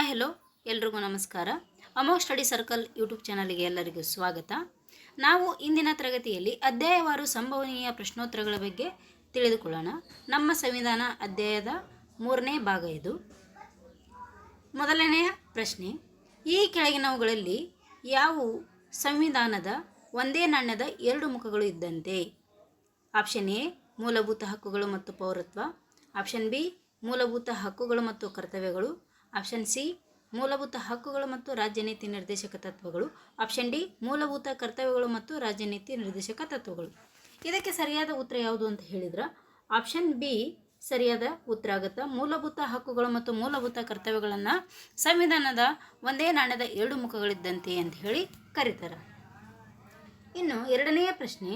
Hi hello ಎಲ್ರಿಗೂ ನಮಸ್ಕಾರ. ಅಮೋ study circle YouTube ಚಾನಲ್ಗೆ ಎಲ್ಲರಿಗೂ ಸ್ವಾಗತ. ನಾವು ಇಂದಿನ ತರಗತಿಯಲ್ಲಿ ಅಧ್ಯಾಯವಾರು ಸಂಭವನೀಯ ಪ್ರಶ್ನೋತ್ತರಗಳ ಬಗ್ಗೆ ತಿಳಿದುಕೊಳ್ಳೋಣ. ನಮ್ಮ ಸಂವಿಧಾನ ಅಧ್ಯಾಯದ ಮೂರನೇ ಭಾಗ ಇದು. ಮೊದಲನೆಯ ಪ್ರಶ್ನೆ, ಈ ಕೆಳಗಿನವುಗಳಲ್ಲಿ ಯಾವುವು? ಸಂವಿಧಾನದ ಒಂದೇ ನಾಣ್ಯದ ಎರಡು ಮುಖಗಳು ಇದ್ದಂತೆ. ಆಪ್ಷನ್ ಎ, ಮೂಲಭೂತ ಹಕ್ಕುಗಳು ಮತ್ತು ಪೌರತ್ವ. ಆಪ್ಷನ್ ಬಿ, ಮೂಲಭೂತ ಹಕ್ಕುಗಳು ಮತ್ತು ಕರ್ತವ್ಯಗಳು. ಆಪ್ಷನ್ ಸಿ, ಮೂಲಭೂತ ಹಕ್ಕುಗಳು ಮತ್ತು ರಾಜ್ಯ ನೀತಿ ನಿರ್ದೇಶಕ ತತ್ವಗಳು. ಆಪ್ಷನ್ ಡಿ, ಮೂಲಭೂತ ಕರ್ತವ್ಯಗಳು ಮತ್ತು ರಾಜ್ಯ ನೀತಿ ನಿರ್ದೇಶಕ ತತ್ವಗಳು. ಇದಕ್ಕೆ ಸರಿಯಾದ ಉತ್ತರ ಯಾವುದು ಅಂತ ಹೇಳಿದ್ರೆ, ಆಪ್ಷನ್ ಬಿ ಸರಿಯಾದ ಉತ್ತರ ಆಗುತ್ತೆ? ಮೂಲಭೂತ ಹಕ್ಕುಗಳು ಮತ್ತು ಮೂಲಭೂತ ಕರ್ತವ್ಯಗಳನ್ನು ಸಂವಿಧಾನದ ಒಂದೇ ನಾಣ್ಯದ ಎರಡು ಮುಖಗಳಿದ್ದಂತೆ ಅಂತ ಹೇಳಿ ಕರೀತಾರೆ. ಇನ್ನು ಎರಡನೆಯ ಪ್ರಶ್ನೆ,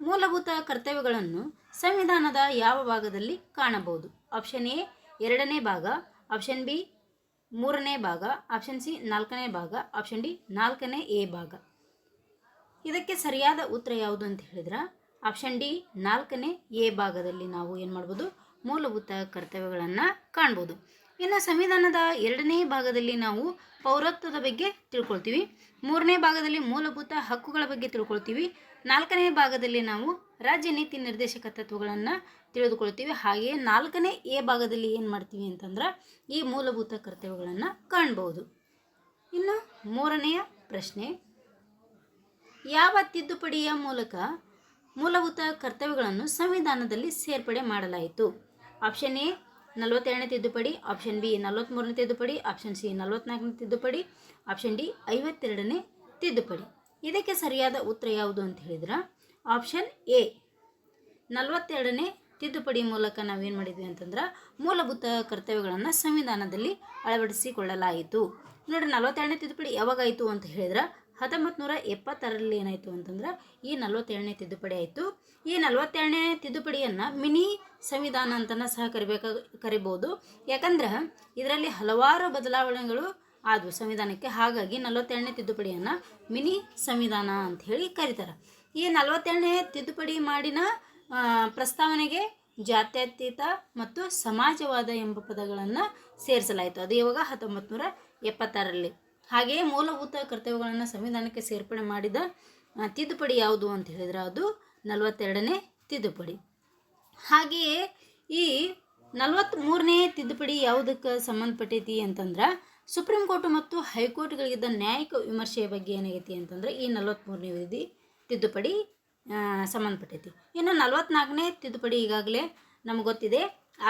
ಮೂಲಭೂತ ಕರ್ತವ್ಯಗಳನ್ನು ಸಂವಿಧಾನದ ಯಾವ ಭಾಗದಲ್ಲಿ ಕಾಣಬಹುದು? ಆಪ್ಷನ್ ಎ, ಎರಡನೇ ಭಾಗ. ಆಪ್ಷನ್ ಬಿ ಮೂರನೇ ಭಾಗ ಆಪ್ಷನ್ ಸಿ ನಾಲ್ಕನೇ ಭಾಗ ಆಪ್ಷನ್ ಡಿ ನಾಲ್ಕನೇ ಎ ಭಾಗ. ಇದಕ್ಕೆ ಸರಿಯಾದ ಉತ್ತರ ಯಾವುದು ಅಂತ ಹೇಳಿದ್ರೆ ಆಪ್ಷನ್ ಡಿ ನಾಲ್ಕನೇ ಎ ಭಾಗದಲ್ಲಿ ನಾವು ಏನು ಮಾಡ್ಬೋದು ಮೂಲಭೂತ ಕರ್ತವ್ಯಗಳನ್ನು ಕಾಣ್ಬೋದು. ಇನ್ನು ಸಂವಿಧಾನದ ಎರಡನೇ ಭಾಗದಲ್ಲಿ ನಾವು ಪೌರತ್ವದ ಬಗ್ಗೆ ತಿಳ್ಕೊಳ್ತೀವಿ, ಮೂರನೇ ಭಾಗದಲ್ಲಿ ಮೂಲಭೂತ ಹಕ್ಕುಗಳ ಬಗ್ಗೆ ತಿಳ್ಕೊಳ್ತೀವಿ, ನಾಲ್ಕನೇ ಭಾಗದಲ್ಲಿ ನಾವು ರಾಜ್ಯ ನೀತಿ ನಿರ್ದೇಶಕ ತತ್ವಗಳನ್ನು ತಿಳಿದುಕೊಳ್ತೀವಿ. ಹಾಗೆಯೇ ನಾಲ್ಕನೇ ಎ ಭಾಗದಲ್ಲಿ ಏನು ಮಾಡ್ತೀವಿ ಅಂತಂದ್ರೆ ಈ ಮೂಲಭೂತ ಕರ್ತವ್ಯಗಳನ್ನು ಕಾಣ್ಬೋದು. ಇನ್ನು ಮೂರನೆಯ ಪ್ರಶ್ನೆ, ಯಾವ ತಿದ್ದುಪಡಿಯ ಮೂಲಕ ಮೂಲಭೂತ ಕರ್ತವ್ಯಗಳನ್ನು ಸಂವಿಧಾನದಲ್ಲಿ ಸೇರ್ಪಡೆ ಮಾಡಲಾಯಿತು? ಆಪ್ಷನ್ ಎ, ನಲವತ್ತೆರಡನೇ ತಿದ್ದುಪಡಿ, ಆಪ್ಷನ್ ಬಿ ನಲವತ್ತ್ಮೂರನೇ ತಿದ್ದುಪಡಿ, ಆಪ್ಷನ್ ಸಿ, ನಲವತ್ನಾಲ್ಕನೇ ತಿದ್ದುಪಡಿ, ಆಪ್ಷನ್ ಡಿ, ಐವತ್ತೆರಡನೇ ತಿದ್ದುಪಡಿ. ಇದಕ್ಕೆ ಸರಿಯಾದ ಉತ್ತರ ಯಾವುದು ಅಂತ ಹೇಳಿದ್ರೆ ಆಪ್ಷನ್ ಎ. ನಲವತ್ತೆರಡನೇ ತಿದ್ದುಪಡಿ ಮೂಲಕ ನಾವೇನು ಮಾಡಿದ್ವಿ ಅಂತಂದ್ರೆ ಮೂಲಭೂತ ಕರ್ತವ್ಯಗಳನ್ನು ಸಂವಿಧಾನದಲ್ಲಿ ಅಳವಡಿಸಿಕೊಳ್ಳಲಾಯಿತು. ನೋಡಿ ನಲವತ್ತೆರಡನೇ ತಿದ್ದುಪಡಿ ಯಾವಾಗಾಯಿತು ಅಂತ ಹೇಳಿದ್ರೆ ಹತ್ತೊಂಬತ್ತು ನೂರ ಎಪ್ಪತ್ತಾರರಲ್ಲಿ ಏನಾಯಿತು ಅಂತಂದ್ರೆ ಈ ನಲವತ್ತೆರಡನೇ ತಿದ್ದುಪಡಿ ಆಯಿತು. ಈ ನಲವತ್ತೆರಡನೇ ತಿದ್ದುಪಡಿಯನ್ನು ಮಿನಿ ಸಂವಿಧಾನ ಅಂತನ ಸಹ ಕರಿಬೇಕಾ, ಕರಿಬೋದು. ಯಾಕಂದ್ರೆ ಇದರಲ್ಲಿ ಹಲವಾರು ಬದಲಾವಣೆಗಳು ಆದವು ಸಂವಿಧಾನಕ್ಕೆ. ಹಾಗಾಗಿ ನಲವತ್ತೆರಡನೇ ತಿದ್ದುಪಡಿಯನ್ನು ಮಿನಿ ಸಂವಿಧಾನ ಅಂತ ಹೇಳಿ ಕರೀತಾರೆ. ಈ ನಲವತ್ತೆರಡನೇ ತಿದ್ದುಪಡಿ ಮಾಡಿನ ಪ್ರಸ್ತಾವನೆಗೆ ಜಾತ್ಯತೀತ ಮತ್ತು ಸಮಾಜವಾದ ಎಂಬ ಪದಗಳನ್ನು ಸೇರಿಸಲಾಯಿತು. ಅದು ಇವಾಗ ಹತ್ತೊಂಬತ್ತು ನೂರ ಎಪ್ಪತ್ತಾರರಲ್ಲಿ. ಹಾಗೆಯೇ ಮೂಲಭೂತ ಕರ್ತವ್ಯಗಳನ್ನು ಸಂವಿಧಾನಕ್ಕೆ ಸೇರ್ಪಡೆ ಮಾಡಿದ ತಿದ್ದುಪಡಿ ಯಾವುದು ಅಂತ ಹೇಳಿದ್ರೆ ಅದು ನಲವತ್ತೆರಡನೇ ತಿದ್ದುಪಡಿ. ಹಾಗೆಯೇ ಈ ನಲವತ್ತ್ಮೂರನೇ ತಿದ್ದುಪಡಿ ಯಾವುದಕ್ಕೆ ಸಂಬಂಧಪಟ್ಟೈತಿ ಅಂತಂದ್ರೆ, ಸುಪ್ರೀಂ ಕೋರ್ಟ್ ಮತ್ತು ಹೈಕೋರ್ಟ್ಗಳಿಗಿದ್ದ ನ್ಯಾಯಿಕ ವಿಮರ್ಶೆಯ ಬಗ್ಗೆ ಏನಾಗೈತಿ ಅಂತಂದ್ರೆ ಈ ನಲವತ್ತ್ಮೂರನೇ ವಿಧಿ ತಿದ್ದುಪಡಿ ಸಂಬಂಧಪಟ್ಟೈತಿ. ಇನ್ನು ನಲವತ್ನಾಲ್ಕನೇ ತಿದ್ದುಪಡಿ ಈಗಾಗಲೇ ನಮ್ಗೆ ಗೊತ್ತಿದೆ,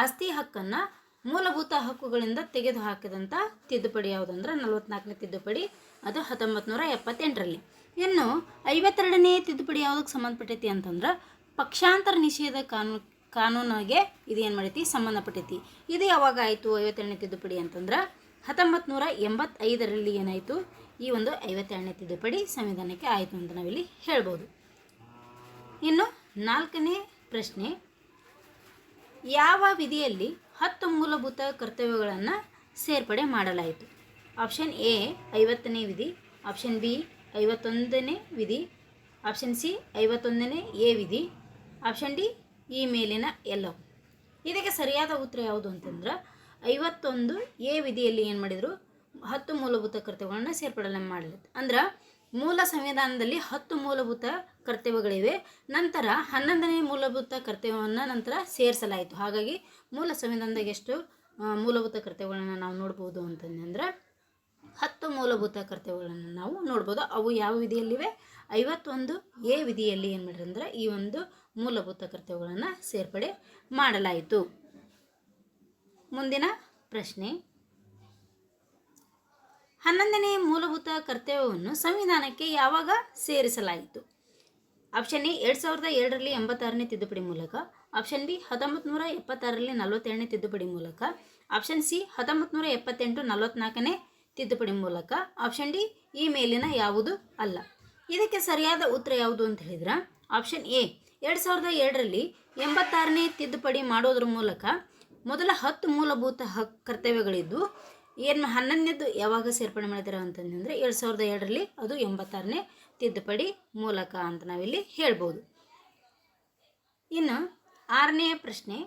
ಆಸ್ತಿ ಹಕ್ಕನ್ನು ಮೂಲಭೂತ ಹಕ್ಕುಗಳಿಂದ ತೆಗೆದು ಹಾಕಿದಂಥ ತಿದ್ದುಪಡಿ ಯಾವುದಂದ್ರೆ ನಲವತ್ನಾಲ್ಕನೇ ತಿದ್ದುಪಡಿ, ಅದು ಹತ್ತೊಂಬತ್ತು ನೂರ ಎಪ್ಪತ್ತೆಂಟರಲ್ಲಿ. ಇನ್ನು ಐವತ್ತೆರಡನೇ ತಿದ್ದುಪಡಿ ಯಾವುದಕ್ಕೆ ಸಂಬಂಧಪಟ್ಟೈತಿ ಅಂತಂದ್ರೆ ಪಕ್ಷಾಂತರ ನಿಷೇಧ ಕಾನೂನು ಕಾನೂನಿಗೆ ಇದು ಏನು ಮಾಡೈತಿ, ಸಂಬಂಧಪಟ್ಟೈತಿ. ಇದು ಯಾವಾಗ ಆಯಿತು ಐವತ್ತೆರಡನೇ ತಿದ್ದುಪಡಿ ಅಂತಂದ್ರೆ ಹತ್ತೊಂಬತ್ತು ನೂರ ಎಂಬತ್ತೈದರಲ್ಲಿ ಏನಾಯಿತು ಈ ಒಂದು ಐವತ್ತೆರಡನೇ ತಿದ್ದುಪಡಿ ಸಂವಿಧಾನಕ್ಕೆ ಆಯಿತು ಅಂತ ನಾವಿಲ್ಲಿ ಹೇಳ್ಬೋದು. ಇನ್ನು ನಾಲ್ಕನೇ ಪ್ರಶ್ನೆ, ಯಾವ ವಿಧಿಯಲ್ಲಿ ಹತ್ತು ಮೂಲಭೂತ ಕರ್ತವ್ಯಗಳನ್ನು ಸೇರ್ಪಡೆ ಮಾಡಲಾಯಿತು? ಆಪ್ಷನ್ ಎ, ಐವತ್ತನೇ ವಿಧಿ, ಆಪ್ಷನ್ ಬಿ, ಐವತ್ತೊಂದನೇ ವಿಧಿ, ಆಪ್ಷನ್ ಸಿ, ಐವತ್ತೊಂದನೇ ಎ ವಿಧಿ, ಆಪ್ಷನ್ ಡಿ, ಈ ಮೇಲಿನ ಎಲ್ಲವು. ಇದಕ್ಕೆ ಸರಿಯಾದ ಉತ್ತರ ಯಾವುದು ಅಂತಂದ್ರೆ, ಐವತ್ತೊಂದು ಎ ವಿಧಿಯಲ್ಲಿ ಏನು ಮಾಡಿದರು? ಹತ್ತು ಮೂಲಭೂತ ಕರ್ತವ್ಯಗಳನ್ನು ಸೇರ್ಪಡೆ ಮಾಡಲಿತ್ತು ಅಂದ್ರೆ ಮೂಲ ಸಂವಿಧಾನದಲ್ಲಿ ಹತ್ತು ಮೂಲಭೂತ ಕರ್ತವ್ಯಗಳಿವೆ. ನಂತರ ಹನ್ನೊಂದನೇ ಮೂಲಭೂತ ಕರ್ತವ್ಯವನ್ನು ನಂತರ ಸೇರಿಸಲಾಯಿತು. ಹಾಗಾಗಿ ಮೂಲ ಸಂವಿಧಾನದಾಗ ಎಷ್ಟು ಮೂಲಭೂತ ಕರ್ತವ್ಯಗಳನ್ನು ನಾವು ನೋಡ್ಬೋದು ಅಂತಂದ್ರೆ ಹತ್ತು ಮೂಲಭೂತ ಕರ್ತವ್ಯಗಳನ್ನು ನಾವು ನೋಡ್ಬೋದು. ಅವು ಯಾವ ವಿಧಿಯಲ್ಲಿವೆ? ಐವತ್ತೊಂದು ಎ ವಿಧಿಯಲ್ಲಿ ಏನು ಮಾಡಿದ್ರೆ ಅಂದ್ರೆ ಈ ಒಂದು ಮೂಲಭೂತ ಕರ್ತವ್ಯಗಳನ್ನು ಸೇರ್ಪಡೆ ಮಾಡಲಾಯಿತು. ಮುಂದಿನ ಪ್ರಶ್ನೆ. ಹನ್ನೊಂದನೇ ಮೂಲಭೂತ ಕರ್ತವ್ಯವನ್ನು ಸಂವಿಧಾನಕ್ಕೆ ಯಾವಾಗ ಸೇರಿಸಲಾಯಿತು? ಆಪ್ಷನ್ ಎ, ಎರಡು ಸಾವಿರದ ಎರಡರಲ್ಲಿ ಎಂಬತ್ತಾರನೇ ತಿದ್ದುಪಡಿ ಮೂಲಕ. ಆಪ್ಷನ್ ಬಿ ಹತ್ತೊಂಬತ್ತು ನೂರ ಎಪ್ಪತ್ತಾರರಲ್ಲಿ ನಲವತ್ತೆರಡನೇ ತಿದ್ದುಪಡಿ ಮೂಲಕ. ಆಪ್ಷನ್ ಸಿ ಹತ್ತೊಂಬತ್ತು ನೂರ ಎಪ್ಪತ್ತೆಂಟು ನಲವತ್ನಾಲ್ಕನೇ ತಿದ್ದುಪಡಿ ಮೂಲಕ. ಆಪ್ಷನ್ ಡಿ ಈ ಮೇಲಿನ ಯಾವುದು ಅಲ್ಲ. ಇದಕ್ಕೆ ಸರಿಯಾದ ಉತ್ತರ ಯಾವುದು ಅಂತ ಹೇಳಿದ್ರೆ? ಆಪ್ಷನ್ ಎ, ಎರಡು ಸಾವಿರದ ಎರಡರಲ್ಲಿ ಎಂಬತ್ತಾರನೇ ತಿದ್ದುಪಡಿ ಮಾಡೋದ್ರ ಮೂಲಕ ಮೊದಲ ಹತ್ತು ಮೂಲಭೂತ ಹಕ್ ಕರ್ತವ್ಯಗಳಿದ್ದು ಏನು ಹನ್ನೊಂದನೇದು ಯಾವಾಗ ಸೇರ್ಪಡೆ ಮಾಡಿದಾರೆ ಅಂತಂದರೆ ಎರಡು ಸಾವಿರದ ಎರಡರಲ್ಲಿ ಅದು ಎಂಬತ್ತಾರನೇ ತಿದ್ದುಪಡಿ ಮೂಲಕ ಅಂತ ನಾವಿಲ್ಲಿ ಹೇಳ್ಬೋದು. ಇನ್ನು ಆರನೆಯ ಪ್ರಶ್ನೆ,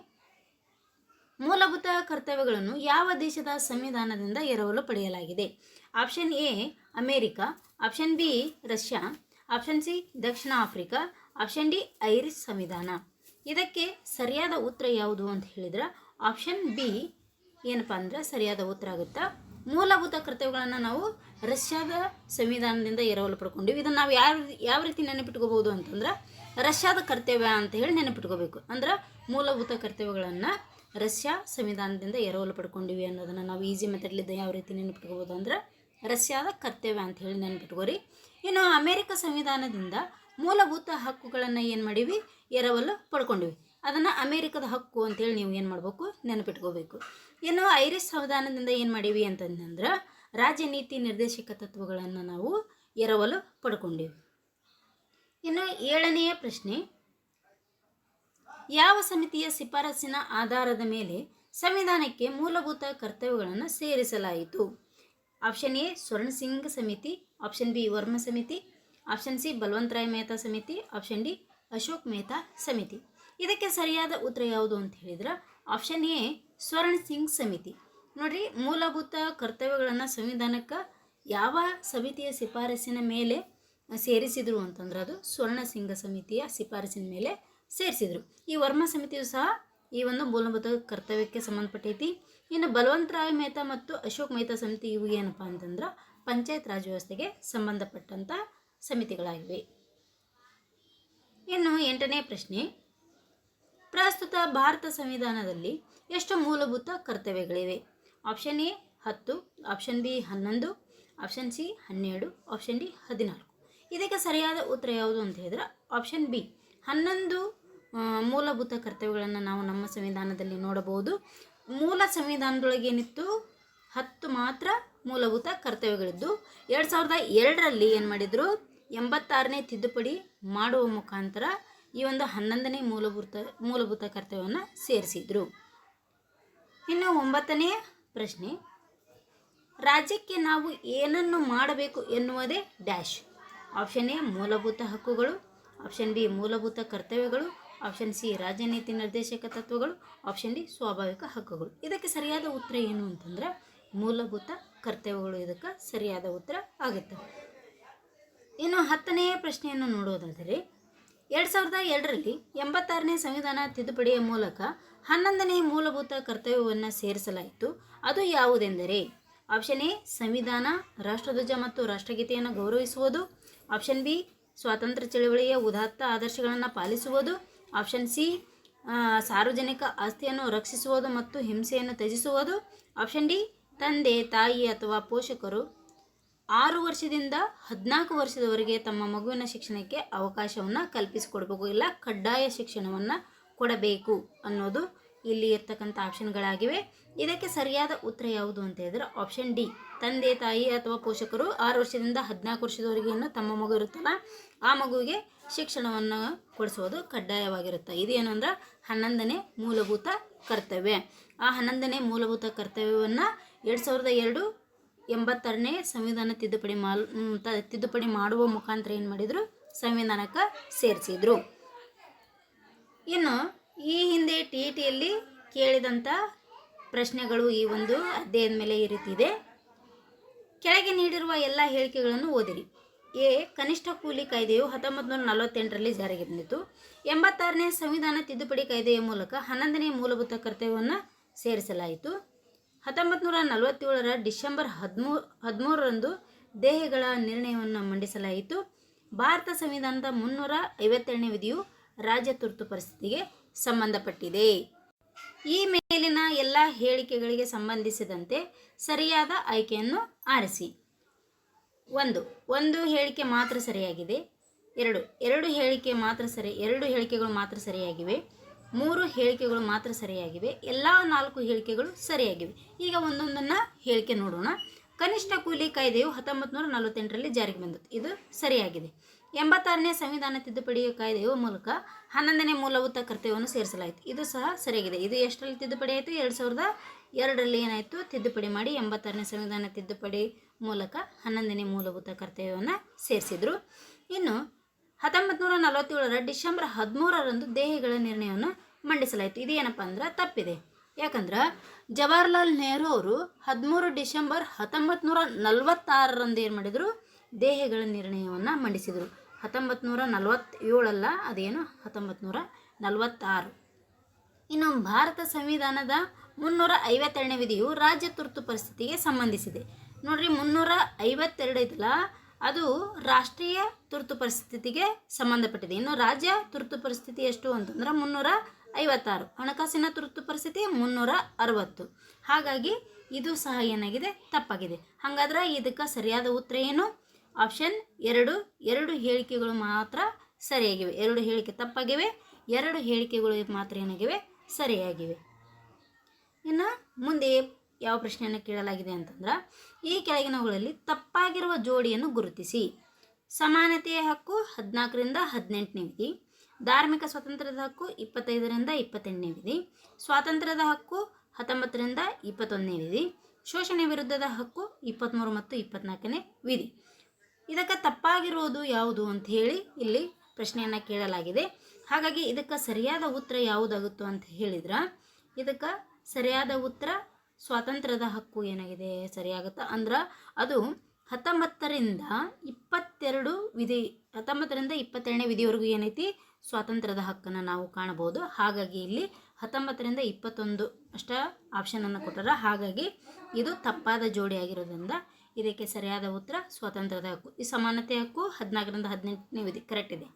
ಮೂಲಭೂತ ಕರ್ತವ್ಯಗಳನ್ನು ಯಾವ ದೇಶದ ಸಂವಿಧಾನದಿಂದ ಎರವಲು ಪಡೆಯಲಾಗಿದೆ? Option A, America. Option B, Russia. Option C, Dakshina Africa. Option D Irish ಸಂವಿಧಾನ. ಇದಕ್ಕೆ ಸರಿಯಾದ ಉತ್ತರ ಯಾವುದು ಅಂತ ಹೇಳಿದ್ರೆ, ಆಪ್ಷನ್ ಬಿ ಏನಪ್ಪ ಅಂದ್ರೆ ಸರಿಯಾದ ಉತ್ತರ ಆಗುತ್ತಾ? ಮೂಲಭೂತ ಕರ್ತವ್ಯಗಳನ್ನು ನಾವು ರಷ್ಯಾದ ಸಂವಿಧಾನದಿಂದ ಎರವಲು ಪಡ್ಕೊಂಡಿವಿ. ಇದನ್ನು ನಾವು ಯಾವ ಯಾವ ರೀತಿ ನೆನಪಿಟ್ಕೋಬಹುದು ಅಂತಂದ್ರೆ ರಷ್ಯಾದ ಕರ್ತವ್ಯ ಅಂತ ಹೇಳಿ ನೆನಪಿಟ್ಕೋಬೇಕು. ಅಂದ್ರೆ ಮೂಲಭೂತ ಕರ್ತವ್ಯಗಳನ್ನು ರಷ್ಯಾ ಸಂವಿಧಾನದಿಂದ ಎರವಲು ಪಡ್ಕೊಂಡಿವಿ ಅನ್ನೋದನ್ನು ನಾವು ಈಸಿ ಮೆಥಡ್ಲಿದ್ದ ಯಾವ ರೀತಿ ನೆನಪಿಟ್ಕೋಬೋದು ಅಂದ್ರೆ ರಷ್ಯಾದ ಕರ್ತವ್ಯ ಅಂತ ಹೇಳಿ ನೆನಪಿಟ್ಕೋರಿ. ಇನ್ನು ಅಮೇರಿಕ ಸಂವಿಧಾನದಿಂದ ಮೂಲಭೂತ ಹಕ್ಕುಗಳನ್ನು ಏನು ಮಾಡೀವಿ? ಎರವಲು ಪಡ್ಕೊಂಡಿವಿ. ಅದನ್ನು ಅಮೇರಿಕದ ಹಕ್ಕು ಅಂತೇಳಿ ನೀವು ಏನು ಮಾಡಬೇಕು? ನೆನಪಿಟ್ಕೋಬೇಕು. ಇನ್ನು ಐರಿಸ್ ಸಂವಿಧಾನದಿಂದ ಏನು ಮಾಡೀವಿ ಅಂತಂದ್ರೆ ರಾಜ್ಯ ನೀತಿ ನಿರ್ದೇಶಕ ತತ್ವಗಳನ್ನು ನಾವು ಎರವಲು ಪಡ್ಕೊಂಡೀವಿ. ಇನ್ನು ಏಳನೆಯ ಪ್ರಶ್ನೆ, ಯಾವ ಸಮಿತಿಯ ಶಿಫಾರಸಿನ ಆಧಾರದ ಮೇಲೆ ಸಂವಿಧಾನಕ್ಕೆ ಮೂಲಭೂತ ಕರ್ತವ್ಯಗಳನ್ನು ಸೇರಿಸಲಾಯಿತು? ಆಪ್ಷನ್ ಎ ಸ್ವರ್ಣ ಸಿಂಗ್ ಸಮಿತಿ, ಆಪ್ಷನ್ ಬಿ, ವರ್ಮ ಸಮಿತಿ, ಆಪ್ಷನ್ ಸಿ, ಬಲವಂತರಾಯ್ ಮೆಹ್ತಾ ಸಮಿತಿ, ಆಪ್ಷನ್ ಡಿ, ಅಶೋಕ್ ಮೆಹ್ತಾ ಸಮಿತಿ. ಇದಕ್ಕೆ ಸರಿಯಾದ ಉತ್ತರ ಯಾವುದು ಅಂತ ಹೇಳಿದ್ರೆ ಆಪ್ಷನ್ ಎ ಸ್ವರ್ಣ ಸಿಂಗ್ ಸಮಿತಿ. ನೋಡ್ರಿ, ಮೂಲಭೂತ ಕರ್ತವ್ಯಗಳನ್ನು ಸಂವಿಧಾನಕ್ಕೆ ಯಾವ ಸಮಿತಿಯ ಶಿಫಾರಸಿನ ಮೇಲೆ ಸೇರಿಸಿದ್ರು ಅಂತಂದ್ರೆ ಅದು ಸ್ವರ್ಣ ಸಿಂಗ ಸಮಿತಿಯ ಶಿಫಾರಸಿನ ಮೇಲೆ ಸೇರಿಸಿದ್ರು. ಈ ವರ್ಮ ಸಮಿತಿಯು ಸಹ ಈ ಒಂದು ಮೂಲಭೂತ ಕರ್ತವ್ಯಕ್ಕೆ ಸಂಬಂಧಪಟ್ಟೈತಿ. ಇನ್ನು ಬಲವಂತರಾಯ್ ಮೆಹ್ತಾ ಮತ್ತು ಅಶೋಕ್ ಮೆಹ್ತಾ ಸಮಿತಿ ಇವು ಏನಪ್ಪ ಅಂತಂದ್ರೆ ಪಂಚಾಯತ್ ರಾಜ್ ವ್ಯವಸ್ಥೆಗೆ ಸಂಬಂಧಪಟ್ಟಂಥ ಸಮಿತಿಗಳಾಗಿವೆ. ಇನ್ನು ಎಂಟನೇ ಪ್ರಶ್ನೆ ಪ್ರಸ್ತುತ ಭಾರತ ಸಂವಿಧಾನದಲ್ಲಿ ಎಷ್ಟು ಮೂಲಭೂತ ಕರ್ತವ್ಯಗಳಿವೆ. ಆಪ್ಷನ್ ಎ ಹತ್ತು ಆಪ್ಷನ್ ಬಿ ಹನ್ನೊಂದು ಆಪ್ಷನ್ ಸಿ ಹನ್ನೆರಡು ಆಪ್ಷನ್ ಡಿ ಹದಿನಾಲ್ಕು. ಇದಕ್ಕೆ ಸರಿಯಾದ ಉತ್ತರ ಯಾವುದು ಅಂತ ಹೇಳಿದ್ರೆ ಆಪ್ಷನ್ ಬಿ ಹನ್ನೊಂದು ಮೂಲಭೂತ ಕರ್ತವ್ಯಗಳನ್ನು ನಾವು ನಮ್ಮ ಸಂವಿಧಾನದಲ್ಲಿ ನೋಡಬಹುದು. ಮೂಲ ಸಂವಿಧಾನದೊಳಗೆ ಏನಿತ್ತು? ಹತ್ತು ಮಾತ್ರ ಮೂಲಭೂತ ಕರ್ತವ್ಯಗಳಿದ್ದು. ಎರಡು ಸಾವಿರದ ಎರಡರಲ್ಲಿ ಏನು ಮಾಡಿದರು? ಎಂಬತ್ತಾರನೇ ತಿದ್ದುಪಡಿ ಮಾಡುವ ಮುಖಾಂತರ ಈ ಒಂದು ಹನ್ನೊಂದನೇ ಮೂಲಭೂತ ಮೂಲಭೂತ ಕರ್ತವ್ಯವನ್ನು ಸೇರಿಸಿದ್ರು. ಇನ್ನು ಒಂಬತ್ತನೆಯ ಪ್ರಶ್ನೆ, ರಾಜ್ಯಕ್ಕೆ ನಾವು ಏನನ್ನು ಮಾಡಬೇಕು ಎನ್ನುವುದೇ ಡ್ಯಾಶ್. ಆಪ್ಷನ್ ಎ, ಮೂಲಭೂತ ಹಕ್ಕುಗಳು. ಆಪ್ಷನ್ ಬಿ, ಮೂಲಭೂತ ಕರ್ತವ್ಯಗಳು. ಆಪ್ಷನ್ ಸಿ, ರಾಜನೀತಿ ನಿರ್ದೇಶಕ ತತ್ವಗಳು. ಆಪ್ಷನ್ ಡಿ, ಸ್ವಾಭಾವಿಕ ಹಕ್ಕುಗಳು. ಇದಕ್ಕೆ ಸರಿಯಾದ ಉತ್ತರ ಏನು ಅಂತಂದ್ರೆ, ಮೂಲಭೂತ ಕರ್ತವ್ಯಗಳು ಇದಕ್ಕೆ ಸರಿಯಾದ ಉತ್ತರ ಆಗುತ್ತೆ. ಇನ್ನು ಹತ್ತನೆಯ ಪ್ರಶ್ನೆಯನ್ನು ನೋಡೋದಾದರೆ ಎರಡು ಸಾವಿರದ ಎರಡರಲ್ಲಿ ಎಂಬತ್ತಾರನೇ ಸಂವಿಧಾನ ತಿದ್ದುಪಡಿಯ ಮೂಲಕ ಹನ್ನೊಂದನೇ ಮೂಲಭೂತ ಕರ್ತವ್ಯವನ್ನು ಸೇರಿಸಲಾಯಿತು. ಅದು ಯಾವುದೆಂದರೆ, ಆಪ್ಷನ್ ಎ, ಸಂವಿಧಾನ, ರಾಷ್ಟ್ರಧ್ವಜ ಮತ್ತು ರಾಷ್ಟ್ರಗೀತೆಯನ್ನು ಗೌರವಿಸುವುದು. ಆಪ್ಷನ್ ಬಿ, ಸ್ವಾತಂತ್ರ್ಯ ಚಳವಳಿಯ ಉದಾತ್ತ ಆದರ್ಶಗಳನ್ನು ಪಾಲಿಸುವುದು. ಆಪ್ಷನ್ ಸಿ ಸಾರ್ವಜನಿಕ ಆಸ್ತಿಯನ್ನು ರಕ್ಷಿಸುವುದು ಮತ್ತು ಹಿಂಸೆಯನ್ನು ತ್ಯಜಿಸುವುದು. ಆಪ್ಷನ್ ಡಿ, ತಂದೆ, ತಾಯಿ ಅಥವಾ ಪೋಷಕರು ಆರು ವರ್ಷದಿಂದ ಹದಿನಾಲ್ಕು ವರ್ಷದವರೆಗೆ ತಮ್ಮ ಮಗುವಿನ ಶಿಕ್ಷಣಕ್ಕೆ ಅವಕಾಶವನ್ನು ಕಲ್ಪಿಸಿಕೊಡ್ಬೇಕು, ಇಲ್ಲ ಕಡ್ಡಾಯ ಶಿಕ್ಷಣವನ್ನು ಕೊಡಬೇಕು ಅನ್ನೋದು ಇಲ್ಲಿ ಇರ್ತಕ್ಕಂಥ ಆಪ್ಷನ್ಗಳಾಗಿವೆ. ಇದಕ್ಕೆ ಸರಿಯಾದ ಉತ್ತರ ಯಾವುದು ಅಂತ ಹೇಳಿದ್ರೆ ಆಪ್ಷನ್ ಡಿ. ತಂದೆ, ತಾಯಿ ಅಥವಾ ಪೋಷಕರು ಆರು ವರ್ಷದಿಂದ ಹದಿನಾಲ್ಕು ವರ್ಷದವರೆಗೇನು ತಮ್ಮ ಮಗು ಇರುತ್ತಲ್ಲ, ಆ ಮಗುವಿಗೆ ಶಿಕ್ಷಣವನ್ನು ಕೊಡಿಸೋದು ಕಡ್ಡಾಯವಾಗಿರುತ್ತೆ. ಇದೇನು ಅಂದ್ರೆ ಹನ್ನೊಂದನೇ ಮೂಲಭೂತ ಕರ್ತವ್ಯ. ಆ ಹನ್ನೊಂದನೇ ಮೂಲಭೂತ ಕರ್ತವ್ಯವನ್ನು ಎರಡು ಸಾವಿರದ ಎರಡು ಎಂಬತ್ತಾರನೇ ಸಂವಿಧಾನ ತಿದ್ದುಪಡಿ ಮಾಲ್ ತಿದ್ದುಪಡಿ ಮಾಡುವ ಮುಖಾಂತರ ಏನು ಮಾಡಿದರು? ಸಂವಿಧಾನಕ್ಕೆ ಸೇರಿಸಿದ್ರು. ಇನ್ನು ಈ ಹಿಂದೆ ಟಿ ಇ ಟಿಯಲ್ಲಿ ಕೇಳಿದಂಥ ಪ್ರಶ್ನೆಗಳು ಈ ಒಂದು ಅಧ್ಯಯನ ಮೇಲೆ ಈ ರೀತಿ ಇದೆ ಕೆಳಗೆ ನೀಡಿರುವ ಎಲ್ಲ ಹೇಳಿಕೆಗಳನ್ನು ಓದಿರಿ. ಎ. ಕನಿಷ್ಠ ಕೂಲಿ ಕಾಯ್ದೆಯು ಹತ್ತೊಂಬತ್ತು ನೂರ ನಲವತ್ತೆಂಟರಲ್ಲಿ ಜಾರಿಗೆ ಬಂದಿತ್ತು. ಎಂಬತ್ತಾರನೇ ಸಂವಿಧಾನ ತಿದ್ದುಪಡಿ ಕಾಯ್ದೆಯ ಮೂಲಕ ಹನ್ನೊಂದನೇ ಮೂಲಭೂತ ಕರ್ತವ್ಯವನ್ನು ಸೇರಿಸಲಾಯಿತು. ಹತ್ತೊಂಬತ್ತು ನೂರ ನಲವತ್ತೇಳರ ಡಿಸೆಂಬರ್ ಹದಿಮೂ, ಹದಿಮೂರರಂದು ದೇಹಗಳ ನಿರ್ಣಯವನ್ನು ಮಂಡಿಸಲಾಯಿತು. ಭಾರತ ಸಂವಿಧಾನದ ಮುನ್ನೂರ ಐವತ್ತೆರಡನೇ ವಿಧಿಯು ರಾಜ್ಯ ತುರ್ತು ಪರಿಸ್ಥಿತಿಗೆ ಸಂಬಂಧಪಟ್ಟಿದೆ. ಈ ಮೇಲಿನ ಎಲ್ಲ ಹೇಳಿಕೆಗಳಿಗೆ ಸಂಬಂಧಿಸಿದಂತೆ ಸರಿಯಾದ ಆಯ್ಕೆಯನ್ನು ಆರಿಸಿ. ಒಂದು ಒಂದು ಹೇಳಿಕೆ ಮಾತ್ರ ಸರಿಯಾಗಿದೆ. ಎರಡು ಎರಡು ಹೇಳಿಕೆ ಮಾತ್ರ ಸರಿ, ಎರಡು ಹೇಳಿಕೆಗಳು ಮಾತ್ರ ಸರಿಯಾಗಿವೆ. ಮೂರು ಹೇಳಿಕೆಗಳು ಮಾತ್ರ ಸರಿಯಾಗಿವೆ. ಎಲ್ಲ ನಾಲ್ಕು ಹೇಳಿಕೆಗಳು ಸರಿಯಾಗಿವೆ. ಈಗ ಒಂದೊಂದನ್ನು ಹೇಳಿಕೆ ನೋಡೋಣ. ಕನಿಷ್ಠ ಕೂಲಿ ಕಾಯ್ದೆಯು ಹತ್ತೊಂಬತ್ತು ನೂರ ನಲವತ್ತೆಂಟರಲ್ಲಿ ಜಾರಿಗೆ ಬಂದಿತ್ತು ಇದು ಸರಿಯಾಗಿದೆ. ಎಂಬತ್ತಾರನೇ ಸಂವಿಧಾನ ತಿದ್ದುಪಡಿ ಕಾಯ್ದೆಯ ಮೂಲಕ ಹನ್ನೊಂದನೇ ಮೂಲಭೂತ ಕರ್ತವ್ಯವನ್ನು ಸೇರಿಸಲಾಯಿತು. ಇದು ಸಹ ಸರಿಯಾಗಿದೆ. ಇದು ಎಷ್ಟರಲ್ಲಿ ತಿದ್ದುಪಡಿ ಆಯಿತು? ಎರಡು ಸಾವಿರದ ಎರಡರಲ್ಲಿ ಏನಾಯಿತು? ತಿದ್ದುಪಡಿ ಮಾಡಿ ಎಂಬತ್ತಾರನೇ ಸಂವಿಧಾನ ತಿದ್ದುಪಡಿ ಮೂಲಕ ಹನ್ನೊಂದನೇ ಮೂಲಭೂತ ಕರ್ತವ್ಯವನ್ನು ಸೇರಿಸಿದರು. ಇನ್ನು ಹತ್ತೊಂಬತ್ತು ನೂರ ನಲವತ್ತೇಳರ ಡಿಸೆಂಬರ್ ಹದಿಮೂರರಂದು ದೇಹಗಳ ನಿರ್ಣಯವನ್ನು ಮಂಡಿಸಲಾಯಿತು. ಇದು ಏನಪ್ಪ ಅಂದ್ರೆ ತಪ್ಪಿದೆ. ಯಾಕಂದ್ರೆ ಜವಾಹರ್ಲಾಲ್ ನೆಹರು ಅವರು ಹದಿಮೂರು ಡಿಸೆಂಬರ್ ಹತ್ತೊಂಬತ್ತು ನೂರ ನಲವತ್ತಾರರಂದು ಏನು ಮಾಡಿದರು? ದೇಹಗಳ ನಿರ್ಣಯವನ್ನು ಮಂಡಿಸಿದರು. ಹತ್ತೊಂಬತ್ತು ನೂರ ನಲವತ್ತೇಳಲ್ಲ ಅದೇನು? ಹತ್ತೊಂಬತ್ತು ನೂರ ನಲವತ್ತಾರು ಇನ್ನು ಭಾರತ ಸಂವಿಧಾನದ ಮುನ್ನೂರ ಐವತ್ತೆರಡನೇ ವಿಧಿಯು ರಾಜ್ಯ ತುರ್ತು ಪರಿಸ್ಥಿತಿಗೆ ಸಂಬಂಧಿಸಿದೆ. ನೋಡ್ರಿ ಮುನ್ನೂರ ಐವತ್ತೆರಡು ಐತಲ್ಲ? ಅದು ರಾಷ್ಟ್ರೀಯ ತುರ್ತು ಪರಿಸ್ಥಿತಿಗೆ ಸಂಬಂಧಪಟ್ಟಿದೆ. ಇನ್ನು ರಾಜ್ಯ ತುರ್ತು ಪರಿಸ್ಥಿತಿ ಎಷ್ಟು ಅಂತಂದ್ರೆ ಮುನ್ನೂರ ಐವತ್ತಾರು. ಹಣಕಾಸಿನ ತುರ್ತು ಪರಿಸ್ಥಿತಿ ಮುನ್ನೂರ ಅರವತ್ತು. ಹಾಗಾಗಿ ಇದು ಸಹ ಏನಾಗಿದೆ? ತಪ್ಪಾಗಿದೆ. ಹಾಗಾದ್ರೆ ಇದಕ್ಕೆ ಸರಿಯಾದ ಉತ್ತರ ಏನು? ಆಪ್ಷನ್ ಎರಡು ಎರಡು ಹೇಳಿಕೆಗಳು ಮಾತ್ರ ಸರಿಯಾಗಿವೆ. ಎರಡು ಹೇಳಿಕೆ ತಪ್ಪಾಗಿವೆ, ಎರಡು ಹೇಳಿಕೆಗಳು ಮಾತ್ರ ಏನಾಗಿವೆ? ಸರಿಯಾಗಿವೆ. ಇನ್ನು ಮುಂದೆ ಯಾವ ಪ್ರಶ್ನೆಯನ್ನು ಕೇಳಲಾಗಿದೆ ಅಂತಂದ್ರೆ, ಈ ಕೆಳಗಿನವುಗಳಲ್ಲಿ ತಪ್ಪಾಗಿರುವ ಜೋಡಿಯನ್ನು ಗುರುತಿಸಿ. ಸಮಾನತೆಯ ಹಕ್ಕು ಹದಿನಾಲ್ಕರಿಂದ ಹದಿನೆಂಟನೇ ವಿಧಿ, ಧಾರ್ಮಿಕ ಸ್ವಾತಂತ್ರ್ಯದ ಹಕ್ಕು ಇಪ್ಪತ್ತೈದರಿಂದ ಇಪ್ಪತ್ತೆಂಟನೇ ವಿಧಿ, ಸ್ವಾತಂತ್ರ್ಯದ ಹಕ್ಕು ಹತ್ತೊಂಬತ್ತರಿಂದ ಇಪ್ಪತ್ತೊಂದನೇ ವಿಧಿ, ಶೋಷಣೆ ವಿರುದ್ಧದ ಹಕ್ಕು ಇಪ್ಪತ್ತ್ಮೂರು ಮತ್ತು ಇಪ್ಪತ್ನಾಲ್ಕನೇ ವಿಧಿ. ಇದಕ್ಕೆ ತಪ್ಪಾಗಿರುವುದು ಯಾವುದು ಅಂತ ಹೇಳಿ ಇಲ್ಲಿ ಪ್ರಶ್ನೆಯನ್ನು ಕೇಳಲಾಗಿದೆ. ಹಾಗಾಗಿ ಇದಕ್ಕೆ ಸರಿಯಾದ ಉತ್ತರ ಯಾವುದಾಗುತ್ತೋ ಅಂತ ಹೇಳಿದ್ರೆ, ಇದಕ್ಕೆ ಸರಿಯಾದ ಉತ್ತರ ಸ್ವಾತಂತ್ರ್ಯದ ಹಕ್ಕು ಏನಾಗಿದೆ? ಸರಿಯಾಗುತ್ತಾ? ಅಂದ್ರೆ ಅದು ಹತ್ತೊಂಬತ್ತರಿಂದ ಇಪ್ಪತ್ತೆರಡು ವಿಧಿ, ಹತ್ತೊಂಬತ್ತರಿಂದ ಇಪ್ಪತ್ತೆರಡನೇ ವಿಧಿವರೆಗೂ ಏನೈತಿ? ಸ್ವಾತಂತ್ರ್ಯದ ಹಕ್ಕನ್ನು ನಾವು ಕಾಣಬಹುದು. ಹಾಗಾಗಿ ಇಲ್ಲಿ ಹತ್ತೊಂಬತ್ತರಿಂದ ಇಪ್ಪತ್ತೊಂದು ಅಷ್ಟ ಆಪ್ಷನನ್ನು ಕೊಟ್ಟರೆ. ಹಾಗಾಗಿ ಇದು ತಪ್ಪಾದ ಜೋಡಿ ಆಗಿರೋದ್ರಿಂದ ಇದಕ್ಕೆ ಸರಿಯಾದ ಉತ್ತರ ಸ್ವಾತಂತ್ರ್ಯದ ಹಕ್ಕು. ಈ ಸಮಾನತೆ ಹಕ್ಕು ಹದಿನಾಲ್ಕರಿಂದ ಹದಿನೆಂಟನೇ ವಿಧಿ ಕರೆಕ್ಟ್ ಇದೆ.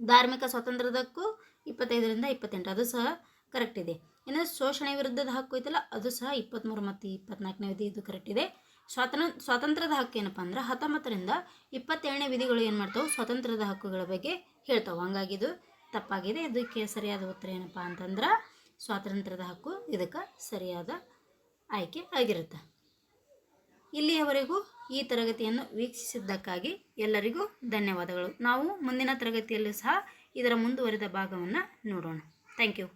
ಧಾರ್ಮಿಕ ಸ್ವಾತಂತ್ರ್ಯದ ಹಕ್ಕು ಇಪ್ಪತ್ತೈದರಿಂದ ಇಪ್ಪತ್ತೆಂಟು, ಅದು ಸಹ ಕರೆಕ್ಟ್ ಇದೆ. ಇನ್ನು ಶೋಷಣೆ ವಿರುದ್ಧದ ಹಕ್ಕು ಐತಲ್ಲ, ಅದು ಸಹ ಇಪ್ಪತ್ತ್ಮೂರು ಮತ್ತು ಇಪ್ಪತ್ನಾಲ್ಕನೇ ವಿಧಿ ಇದು ಕರೆಕ್ಟ್ ಇದೆ. ಸ್ವಾತಂತ್ರ್ಯ ಸ್ವಾತಂತ್ರ್ಯದ ಹಕ್ಕು ಏನಪ್ಪ ಅಂದ್ರೆ ಹತ್ತೊಂಬತ್ತರಿಂದ ಇಪ್ಪತ್ತೇಳನೇ ವಿಧಿಗಳು ಏನು ಮಾಡ್ತಾವೆ? ಸ್ವಾತಂತ್ರ್ಯದ ಹಕ್ಕುಗಳ ಬಗ್ಗೆ ಹೇಳ್ತಾವೆ. ಹಂಗಾಗಿ ಇದು ತಪ್ಪಾಗಿದೆ. ಇದಕ್ಕೆ ಸರಿಯಾದ ಉತ್ತರ ಏನಪ್ಪ ಅಂತಂದ್ರೆ ಸ್ವಾತಂತ್ರ್ಯದ ಹಕ್ಕು ಇದಕ್ಕೆ ಸರಿಯಾದ ಆಯ್ಕೆ ಆಗಿರುತ್ತೆ. ಇಲ್ಲಿಯವರೆಗೂ ಈ ತರಗತಿಯನ್ನು ವೀಕ್ಷಿಸಿದ್ದಕ್ಕಾಗಿ ಎಲ್ಲರಿಗೂ ಧನ್ಯವಾದಗಳು. ನಾವು ಮುಂದಿನ ತರಗತಿಯಲ್ಲೂ ಸಹ ಇದರ ಮುಂದುವರಿದ ಭಾಗವನ್ನು ನೋಡೋಣ. Thank you